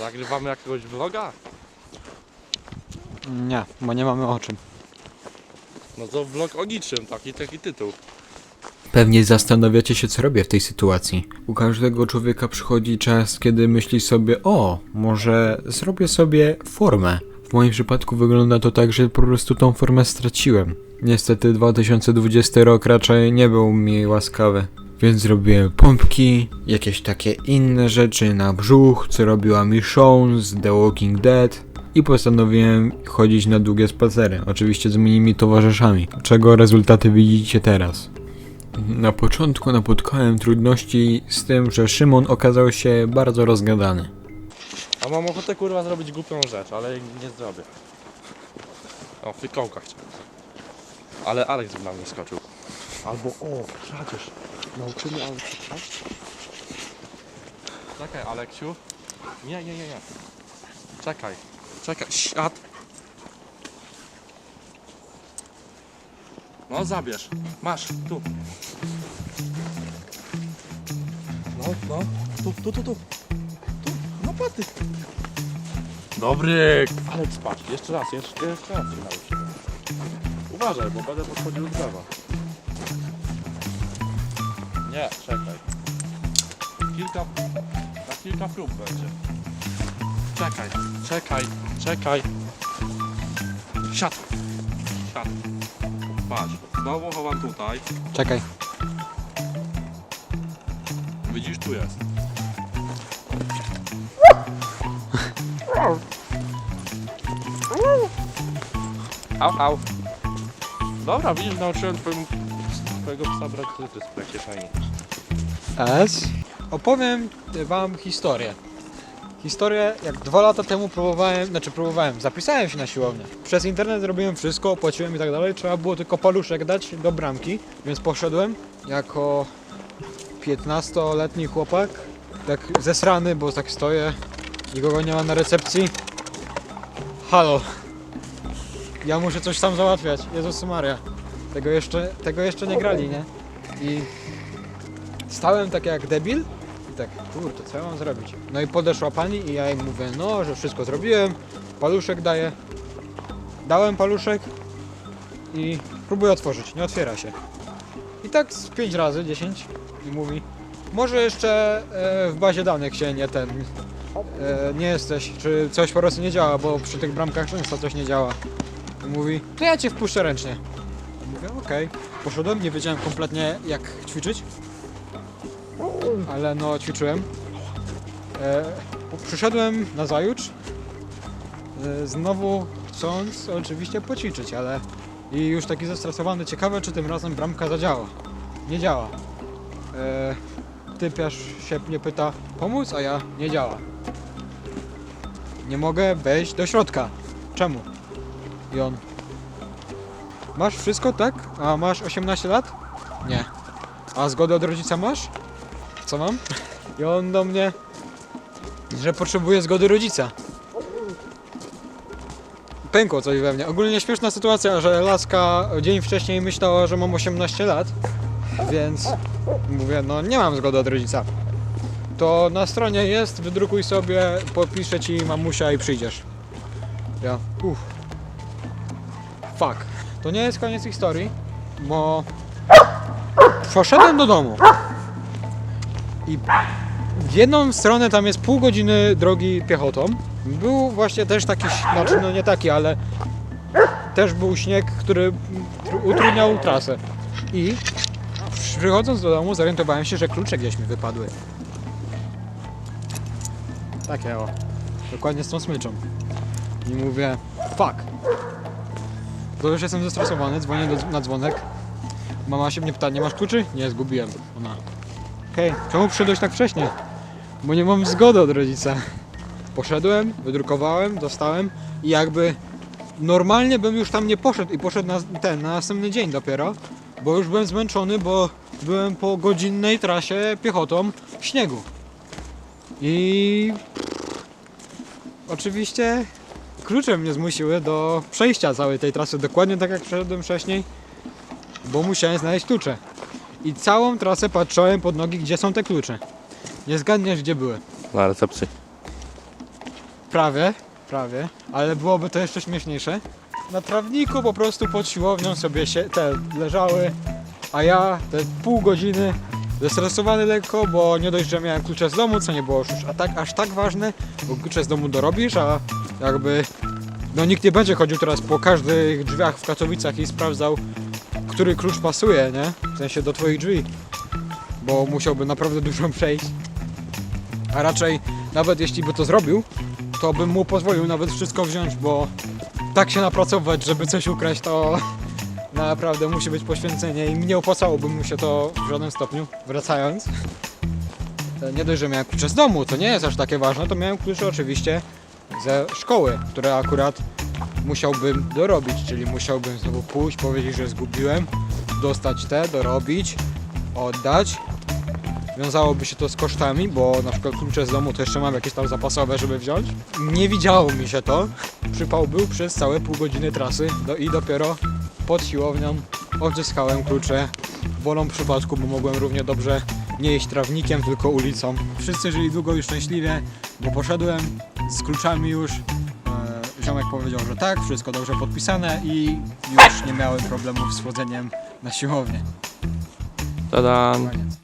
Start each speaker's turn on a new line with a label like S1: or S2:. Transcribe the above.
S1: Nagrywamy jakiegoś vloga?
S2: Nie, bo nie mamy o czym.
S1: No to vlog o niczym, taki, taki tytuł.
S3: Pewnie zastanawiacie się, co robię w tej sytuacji. U każdego człowieka przychodzi czas, kiedy myśli sobie, o, może zrobię sobie formę. W moim przypadku wygląda to tak, że po prostu tą formę straciłem. Niestety 2020 rok raczej nie był mi łaskawy. Więc zrobiłem pompki, jakieś takie inne rzeczy na brzuch, co robiła mi z The Walking Dead. I postanowiłem chodzić na długie spacery, oczywiście z moimi towarzyszami, czego rezultaty widzicie teraz. Na początku napotkałem trudności z tym, że Szymon okazał się bardzo rozgadany.
S1: A mam ochotę kurwa zrobić głupią rzecz, ale jej nie zrobię. O, fikołka chciałem. Ale Alex by na mnie skoczył. Albo o, przecież nauczymy Alexa tak? Czekaj, Aleksiu. Nie, nie, nie, nie. Czekaj, czekaj, siad. No zabierz, masz, tu. No, no, tu, tu, tu, tu. Tu, no paty. Dobry. Ale patrz, jeszcze raz, jeszcze, jeszcze raz się nauczymy. Uważaj, bo będę podchodził do drzewa. Nie, czekaj. Kilka, na kilka prób będzie. Czekaj, czekaj, czekaj. Siad. Siad. Patrz, znowu chowam tutaj.
S2: Czekaj.
S1: Widzisz, tu jest. Au, au. Dobra, widzisz, nauczyłem twojemu, twojego psa brać cytry z kieszeni.
S2: S. Opowiem wam historię. Historię, jak dwa lata temu próbowałem, znaczy próbowałem, zapisałem się na siłownię. Przez internet zrobiłem wszystko, opłaciłem i tak dalej. Trzeba było tylko paluszek dać do bramki, więc poszedłem jako 15-letni chłopak. Tak zesrany, bo tak stoję, nikogo nie ma na recepcji. Halo. Ja muszę coś tam załatwiać. Jezus Maria. Tego jeszcze, tego jeszcze nie grali, nie? I stałem tak jak debil i tak, kurde, co ja mam zrobić? No i podeszła pani i ja jej mówię, no, że wszystko zrobiłem, paluszek daję. Dałem paluszek i próbuję otworzyć, nie otwiera się. I tak z 5 razy, 10 i mówi, może jeszcze e, w bazie danych się nie ten, e, nie jesteś, czy coś po prostu nie działa, bo przy tych bramkach często coś nie działa. I mówi, to ja cię wpuszczę ręcznie. Mówię, okej. Poszedłem, nie wiedziałem kompletnie jak ćwiczyć. Ale no, ćwiczyłem. E, przyszedłem na zajutrz. E, znowu chcąc oczywiście poćwiczyć, ale i już taki zestresowany, ciekawe czy tym razem bramka zadziała. Nie działa. E, typiarz się mnie pyta, pomóc, a ja nie działa. Nie mogę wejść do środka. Czemu? I on, Masz wszystko, tak? A masz 18 lat? Nie. A zgodę od rodzica masz? Co mam? I on do mnie, że potrzebuje zgody rodzica. Pękło coś we mnie. Ogólnie śmieszna sytuacja, że laska dzień wcześniej myślała, że mam 18 lat, więc mówię, no nie mam zgody od rodzica. To na stronie jest, wydrukuj sobie, podpiszę ci mamusia i przyjdziesz. Ja, uff. Fuck. To nie jest koniec historii, bo poszedłem do domu i w jedną stronę tam jest pół godziny drogi piechotą. Był właśnie też taki, znaczy no nie taki, ale też był śnieg, który utrudniał trasę. I przychodząc do domu zorientowałem się, że klucze gdzieś mi wypadły. Takie o. Dokładnie z tą smyczą. I mówię, fuck. To już jestem zestresowany, dzwonię do, na dzwonek. Mama się mnie pyta, nie masz kluczy? Nie, zgubiłem. Ona. Hej, czemu przyszedłeś tak wcześnie? Bo nie mam zgody od rodzica. Poszedłem, wydrukowałem, dostałem i jakby normalnie bym już tam nie poszedł i poszedł na ten, na następny dzień dopiero, bo już byłem zmęczony, bo byłem po godzinnej trasie piechotą śniegu. I oczywiście klucze mnie zmusiły do przejścia całej tej trasy, dokładnie tak jak przeszedłem wcześniej, bo musiałem znaleźć klucze. I całą trasę patrzyłem pod nogi, gdzie są te klucze. Nie zgadniesz, gdzie były.
S1: Na recepcji.
S2: prawie, prawie, ale byłoby to jeszcze śmieszniejsze. Na trawniku po prostu pod siłownią sobie się te leżały, a ja te pół godziny zestresowany lekko, bo nie dość, że miałem klucze z domu, co nie było już a tak, aż tak ważne, bo klucze z domu dorobisz, a jakby no nikt nie będzie chodził teraz po każdych drzwiach w Katowicach i sprawdzał, który klucz pasuje, nie? W sensie do twoich drzwi, bo musiałby naprawdę dużo przejść. A raczej, nawet jeśli by to zrobił, to bym mu pozwolił nawet wszystko wziąć, bo tak się napracować, żeby coś ukraść, to naprawdę musi być poświęcenie i nie opłacałoby mu się to w żadnym stopniu. Wracając, nie dość, że miałem klucze z domu, to nie jest aż takie ważne, to miałem klucze oczywiście ze szkoły, które akurat musiałbym dorobić, czyli musiałbym znowu pójść, powiedzieć, że zgubiłem, dostać te, dorobić, oddać. Wiązałoby się to z kosztami, bo na przykład klucze z domu to jeszcze mam jakieś tam zapasowe, żeby wziąć. Nie widziało mi się to. Przypał był przez całe pół godziny trasy do, i dopiero pod siłownią odzyskałem klucze. W bolą przypadku, bo mogłem równie dobrze nie iść trawnikiem, tylko ulicą. Wszyscy żyli długo i szczęśliwie, bo poszedłem z kluczami już. E, Ziomek powiedział, że tak, wszystko dobrze podpisane i już nie miałem problemów z wchodzeniem na siłownię.
S1: Tada!
S2: Koniec.